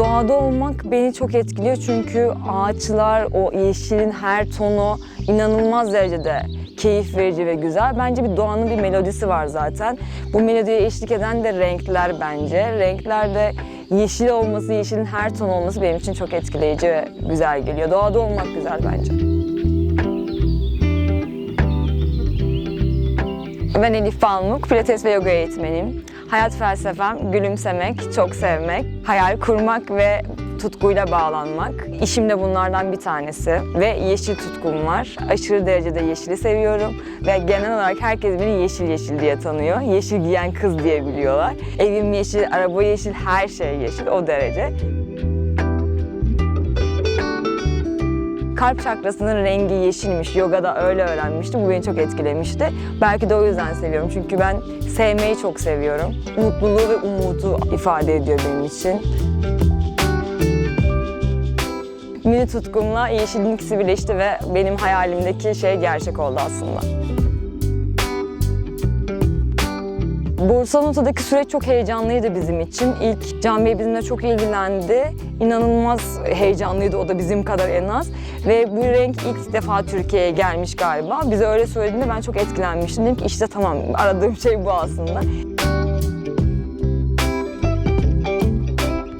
Doğada olmak beni çok etkiliyor çünkü ağaçlar, o yeşilin her tonu inanılmaz derecede keyif verici ve güzel. Bence bir doğanın bir melodisi var zaten. Bu melodiye eşlik eden de renkler bence. Renkler de yeşil olması, yeşilin her tonu olması benim için çok etkileyici ve güzel geliyor. Doğada olmak güzel bence. Ben Elif Balmuk, pilates ve yoga eğitmeniyim. Hayat felsefem gülümsemek, çok sevmek, hayal kurmak ve tutkuyla bağlanmak. İşim de bunlardan bir tanesi ve yeşil tutkum var. Aşırı derecede yeşili seviyorum ve genel olarak herkes beni yeşil yeşil diye tanıyor. Yeşil giyen kız diye biliyorlar. Evim yeşil, araba yeşil, her şey yeşil o derece. Kalp çakrasının rengi yeşilmiş. Yogada öyle öğrenmiştim. Bu beni çok etkilemişti. Belki de o yüzden seviyorum. Çünkü ben sevmeyi çok seviyorum. Mutluluğu ve umudu ifade ediyor benim için. Mini tutkumla yeşilin ikisi birleşti ve benim hayalimdeki şey gerçek oldu aslında. Bursa Nota'daki süreç çok heyecanlıydı bizim için. İlk Can Bey bizimle çok ilgilendi. İnanılmaz heyecanlıydı o da bizim kadar en az. Ve bu renk ilk defa Türkiye'ye gelmiş galiba. Bize öyle söylediğinde ben çok etkilenmiştim. Dedim ki işte tamam aradığım şey bu aslında.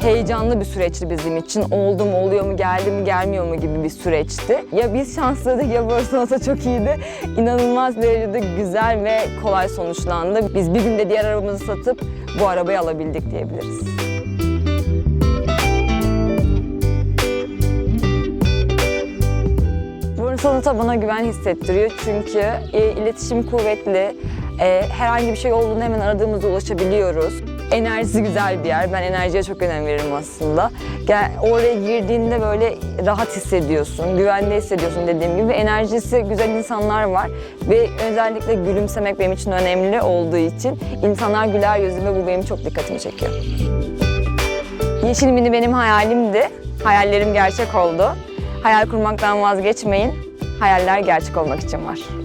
Heyecanlı bir süreçti bizim için. Oldu mu, oluyor mu, geldi mi, gelmiyor mu gibi bir süreçti. Ya biz şanslıydık ya Borsa çok iyiydi. İnanılmaz derecede güzel ve kolay sonuçlandı. Biz bir günde diğer arabamızı satıp bu arabayı alabildik diyebiliriz. Bursa bana güven hissettiriyor çünkü e, iletişim kuvvetli, e, herhangi bir şey olduğunda hemen aradığımızda ulaşabiliyoruz. Enerjisi güzel bir yer. Ben enerjiye çok önem veririm aslında. Gel, oraya girdiğinde böyle rahat hissediyorsun, güvende hissediyorsun dediğim gibi. Enerjisi güzel insanlar var ve özellikle gülümsemek benim için önemli olduğu için insanlar güler yüzlü ve bu benim çok dikkatimi çekiyor. Yeşil Mini benim hayalimdi. Hayallerim gerçek oldu. Hayal kurmaktan vazgeçmeyin. Hayaller gerçek olmak için var.